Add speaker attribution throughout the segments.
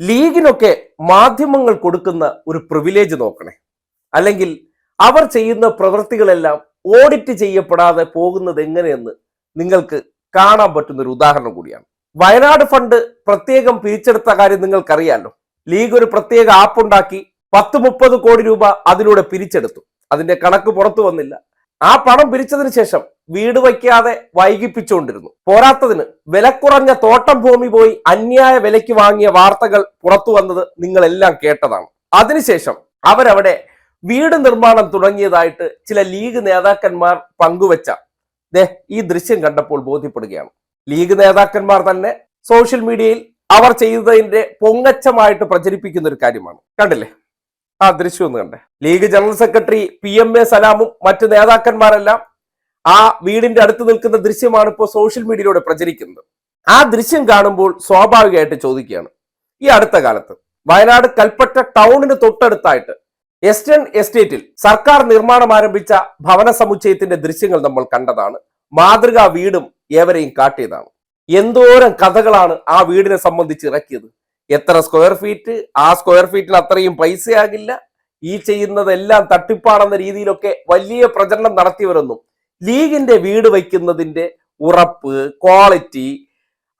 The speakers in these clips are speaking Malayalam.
Speaker 1: ലീഗിനൊക്കെ മാധ്യമങ്ങൾ കൊടുക്കുന്ന ഒരു പ്രിവിലേജ് നോക്കണേ. അല്ലെങ്കിൽ അവർ ചെയ്യുന്ന പ്രവൃത്തികളെല്ലാം ഓഡിറ്റ് ചെയ്യപ്പെടാതെ പോകുന്നത് എങ്ങനെയെന്ന് നിങ്ങൾക്ക് കാണാൻ പറ്റുന്ന ഒരു ഉദാഹരണം കൂടിയാണ്. വയനാട് ഫണ്ട് പ്രത്യേകം പിരിച്ചെടുത്ത കാര്യം നിങ്ങൾക്കറിയാലോ. ലീഗ് ഒരു പ്രത്യേക ആപ്പ് ഉണ്ടാക്കി പത്ത് മുപ്പത് കോടി രൂപ അതിലൂടെ പിരിച്ചെടുത്തു. അതിന്റെ കണക്ക് പുറത്തു വന്നില്ല. ആ പണം പിരിച്ചതിന് ശേഷം വീട് വയ്ക്കാതെ വൈകിപ്പിച്ചുകൊണ്ടിരുന്നു. പോരാത്തതിന് വിലക്കുറഞ്ഞ തോട്ടം ഭൂമി പോയി അന്യായ വിലയ്ക്ക് വാങ്ങിയ വാർത്തകൾ പുറത്തു വന്നത് നിങ്ങളെല്ലാം കേട്ടതാണ്. അതിനുശേഷം അവരവിടെ വീട് നിർമ്മാണം തുടങ്ങിയതായിട്ട് ചില ലീഗ് നേതാക്കന്മാർ പങ്കുവച്ച ദേ ഈ ദൃശ്യം കണ്ടപ്പോൾ ബോധ്യപ്പെടുകയാണ്. ലീഗ് നേതാക്കന്മാർ തന്നെ സോഷ്യൽ മീഡിയയിൽ അവർ ചെയ്തതിന്റെ പൊങ്ങച്ചമായിട്ട് പ്രചരിപ്പിക്കുന്ന ഒരു കാര്യമാണ്. കണ്ടില്ലേ? ആ ദൃശ്യം ഒന്ന് കണ്ടേ. League general secretary P M A സലാമും മറ്റു നേതാക്കന്മാരെല്ലാം ആ വീടിന്റെ അടുത്ത് നിൽക്കുന്ന ദൃശ്യമാണ് ഇപ്പോൾ സോഷ്യൽ മീഡിയയിലൂടെ പ്രചരിക്കുന്നത്. ആ ദൃശ്യം കാണുമ്പോൾ സ്വാഭാവികമായിട്ട് ചോദിക്കുകയാണ് ഈ അടുത്ത കാലത്ത് വയനാട് കൽപ്പറ്റ ടൗണിന് തൊട്ടടുത്തായിട്ട് എസ്റ്റേൺ എസ്റ്റേറ്റിൽ സർക്കാർ നിർമ്മാണം ആരംഭിച്ച ഭവന സമുച്ചയത്തിന്റെ ദൃശ്യങ്ങൾ നമ്മൾ കണ്ടതാണ്. മാതൃകാ വീടും ഏവരെയും കാട്ടിയതാണ്. എന്തോരം കഥകളാണ് ആ വീടിനെ സംബന്ധിച്ച് ഇറക്കിയത്. എത്ര സ്ക്വയർ ഫീറ്റ് ആ സ്ക്വയർ ഫീറ്റിൽ അത്രയും പൈസയാകില്ല. ഈ ചെയ്യുന്നതെല്ലാം തട്ടിപ്പാണെന്ന രീതിയിലൊക്കെ വലിയ പ്രചരണം നടത്തിയവരൊന്നും ലീഗിന്റെ വീട് വയ്ക്കുന്നതിന്റെ ഉറപ്പ് ക്വാളിറ്റി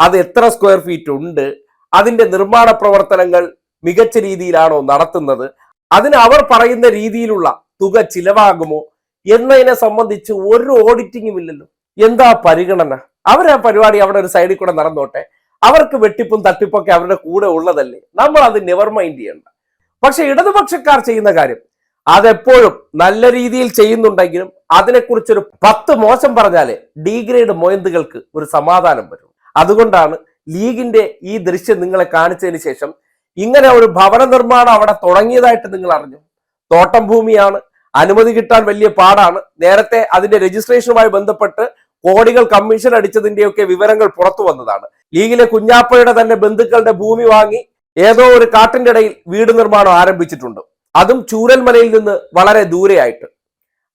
Speaker 1: അത് എത്ര സ്ക്വയർ ഫീറ്റ് ഉണ്ട് അതിന്റെ നിർമ്മാണ പ്രവർത്തനങ്ങൾ മികച്ച രീതിയിലാണോ നടത്തുന്നത് അതിന് അവർ പറയുന്ന രീതിയിലുള്ള തുക ചിലവാകുമോ എന്നതിനെ സംബന്ധിച്ച് ഒരു ഓഡിറ്റിങ്ങും ഇല്ലല്ലോ. എന്താ പരിഗണന? അവർ ആ പരിപാടി അവിടെ ഒരു സൈഡിൽ കൂടെ നടന്നോട്ടെ. അവർക്ക് വെട്ടിപ്പും തട്ടിപ്പൊക്കെ അവരുടെ കൂടെ ഉള്ളതല്ലേ? നമ്മൾ അത് നെവർ മൈൻഡ് ചെയ്യണ്ട. പക്ഷെ ഇടതുപക്ഷക്കാർ ചെയ്യുന്ന കാര്യം അതെപ്പോഴും നല്ല രീതിയിൽ ചെയ്യുന്നുണ്ടെങ്കിലും അതിനെക്കുറിച്ചൊരു പത്ത് മോശം പറഞ്ഞാലേ ഡിഗ്രേഡ് മൊയന്തുകൾക്ക് ഒരു സമാധാനം വരും. അതുകൊണ്ടാണ് ലീഗിന്റെ ഈ ദൃശ്യം നിങ്ങളെ കാണിച്ചതിന് ശേഷം ഇങ്ങനെ ഒരു ഭവന നിർമ്മാണം അവിടെ തുടങ്ങിയതായിട്ട് നിങ്ങൾ അറിഞ്ഞു. തോട്ടം ഭൂമിയാണ് അനുമതി കിട്ടാൻ വലിയ പാടാണ്. നേരത്തെ അതിന്റെ രജിസ്ട്രേഷനുമായി ബന്ധപ്പെട്ട് കോടികൾ കമ്മീഷൻ അടിച്ചതിന്റെയൊക്കെ വിവരങ്ങൾ പുറത്തു വന്നതാണ്. ലീഗിലെ കുഞ്ഞാപ്പയുടെ തന്നെ ബന്ധുക്കളുടെ ഭൂമി വാങ്ങി ഏതോ ഒരു കാട്ടിന്റെ ഇടയിൽ വീട് നിർമ്മാണം ആരംഭിച്ചിട്ടുണ്ട്. അതും ചൂരൽമലയിൽ നിന്ന് വളരെ ദൂരെയായിട്ട്.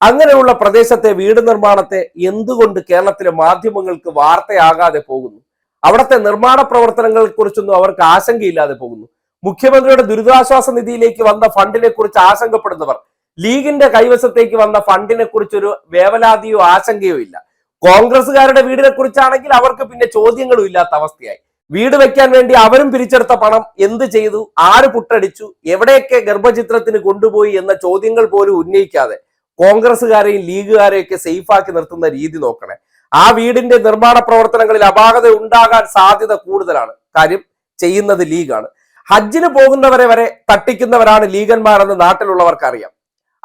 Speaker 1: അങ്ങനെയുള്ള പ്രദേശത്തെ വീട് നിർമ്മാണത്തെ എന്തുകൊണ്ട് കേരളത്തിലെ മാധ്യമങ്ങൾക്ക് വാർത്തയാകാതെ പോകുന്നു? അവിടുത്തെ നിർമ്മാണ പ്രവർത്തനങ്ങളെ കുറിച്ചൊന്നും അവർക്ക് ആശങ്കയില്ലാതെ പോകുന്നു. മുഖ്യമന്ത്രിയുടെ ദുരിതാശ്വാസ നിധിയിലേക്ക് വന്ന ഫണ്ടിനെ കുറിച്ച് ആശങ്കപ്പെടുന്നവർ ലീഗിന്റെ കൈവശത്തേക്ക് വന്ന ഫണ്ടിനെ കുറിച്ചൊരു വേവലാതിയോ ആശങ്കയോ ഇല്ല. കോൺഗ്രസുകാരുടെ വീടിനെ കുറിച്ചാണെങ്കിൽ അവർക്ക് പിന്നെ ചോദ്യങ്ങളും ഇല്ലാത്ത അവസ്ഥയായി. വീട് വെക്കാൻ വേണ്ടി അവരും പിരിച്ചെടുത്ത പണം എന്ത് ചെയ്തു? ആര് പുട്ടടിച്ചു? എവിടെയൊക്കെ ഗർഭചിത്രത്തിന് കൊണ്ടുപോയി എന്ന ചോദ്യങ്ങൾ പോലും ഉന്നയിക്കാതെ കോൺഗ്രസുകാരെയും ലീഗുകാരെയൊക്കെ സേഫാക്കി നിർത്തുന്ന രീതി നോക്കണേ. ആ വീടിന്റെ നിർമ്മാണ പ്രവർത്തനങ്ങളിൽ അപാകത ഉണ്ടാകാൻ സാധ്യത കൂടുതലാണ്. കാര്യം ചെയ്യുന്നത് ലീഗാണ്. ഹജ്ജിന് പോകുന്നവരെ വരെ തട്ടിക്കുന്നവരാണ് ലീഗന്മാരെന്ന് നാട്ടിലുള്ളവർക്ക് അറിയാം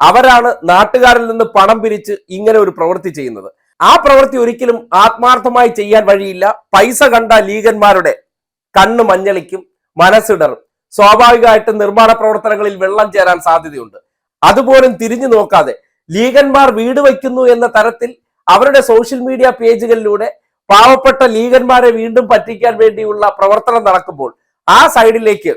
Speaker 1: അവരാണ് നാട്ടുകാരിൽ നിന്ന് പണം പിരിച്ച് ഇങ്ങനെ ഒരു പ്രവൃത്തി ചെയ്യുന്നത്. ആ പ്രവൃത്തി ഒരിക്കലും ആത്മാർത്ഥമായി ചെയ്യാൻ വഴിയില്ല. പൈസ കണ്ട ലീഗന്മാരുടെ കണ്ണ് മഞ്ഞളിക്കും മനസ്സിടറും. സ്വാഭാവികമായിട്ടും നിർമ്മാണ പ്രവർത്തനങ്ങളിൽ വെള്ളം ചേരാൻ സാധ്യതയുണ്ട്. അതുപോലും തിരിഞ്ഞു നോക്കാതെ ലീഗന്മാർ വീട് വയ്ക്കുന്നു എന്ന തരത്തിൽ അവരുടെ സോഷ്യൽ മീഡിയ പേജുകളിലൂടെ പാവപ്പെട്ട ലീഗന്മാരെ വീണ്ടും പറ്റിക്കാൻ വേണ്ടിയുള്ള പ്രവർത്തനം നടക്കുമ്പോൾ ആ സൈഡിലേക്ക്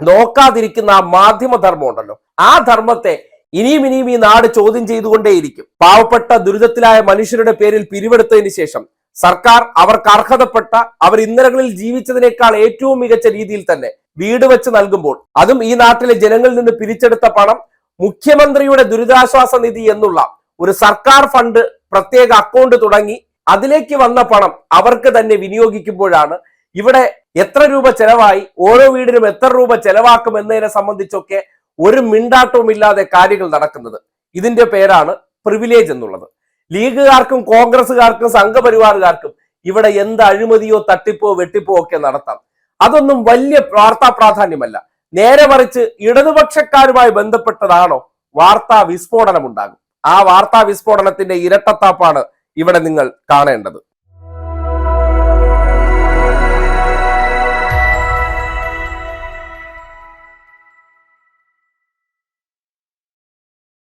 Speaker 1: നോക്കാതിരിക്കുന്ന ആ മാധ്യമ ധർമ്മം ഉണ്ടല്ലോ ആ ധർമ്മത്തെ ഇനിയും ഇനിയും ഈ നാട് ചോദ്യം ചെയ്തുകൊണ്ടേയിരിക്കും. പാവപ്പെട്ട ദുരിതത്തിലായ മനുഷ്യരുടെ പേരിൽ പിരിവെടുത്തതിന് ശേഷം സർക്കാർ അവർക്ക് അർഹതപ്പെട്ട അവർ ഇന്നലകളിൽ ജീവിച്ചതിനേക്കാൾ ഏറ്റവും മികച്ച രീതിയിൽ തന്നെ വീട് വെച്ച് നൽകുമ്പോൾ അതും ഈ നാട്ടിലെ ജനങ്ങളിൽ നിന്ന് പിരിച്ചെടുത്ത പണം മുഖ്യമന്ത്രിയുടെ ദുരിതാശ്വാസ നിധി എന്നുള്ള ഒരു സർക്കാർ ഫണ്ട് പ്രത്യേക അക്കൗണ്ട് തുടങ്ങി അതിലേക്ക് വന്ന പണം അവർക്ക് തന്നെ വിനിയോഗിക്കുമ്പോഴാണ് ഇവിടെ എത്ര രൂപ ചെലവായി ഓരോ വീടിനും എത്ര രൂപ ചെലവാക്കും എന്നതിനെ സംബന്ധിച്ചൊക്കെ ഒരു മിണ്ടാട്ടവും ഇല്ലാതെ കാര്യങ്ങൾ നടക്കുന്നത്. ഇതിന്റെ പേരാണ് പ്രിവിലേജ് എന്നുള്ളത്. ലീഗുകാർക്കും കോൺഗ്രസുകാർക്കും സംഘപരിവാറുകാർക്കും ഇവിടെ എന്ത് അഴിമതിയോ തട്ടിപ്പോ വെട്ടിപ്പോ ഒക്കെ നടത്താം. അതൊന്നും വലിയ വാർത്താ പ്രാധാന്യമല്ല. നേരെ മറിച്ച് ഇടതുപക്ഷക്കാരുമായി ബന്ധപ്പെട്ടതാണോ വാർത്താ വിസ്ഫോടനം ഉണ്ടാകും ആ വാർത്താ വിസ്ഫോടനത്തിന്റെ ഇരട്ടത്താപ്പാണ് ഇവിടെ നിങ്ങൾ കാണേണ്ടത്.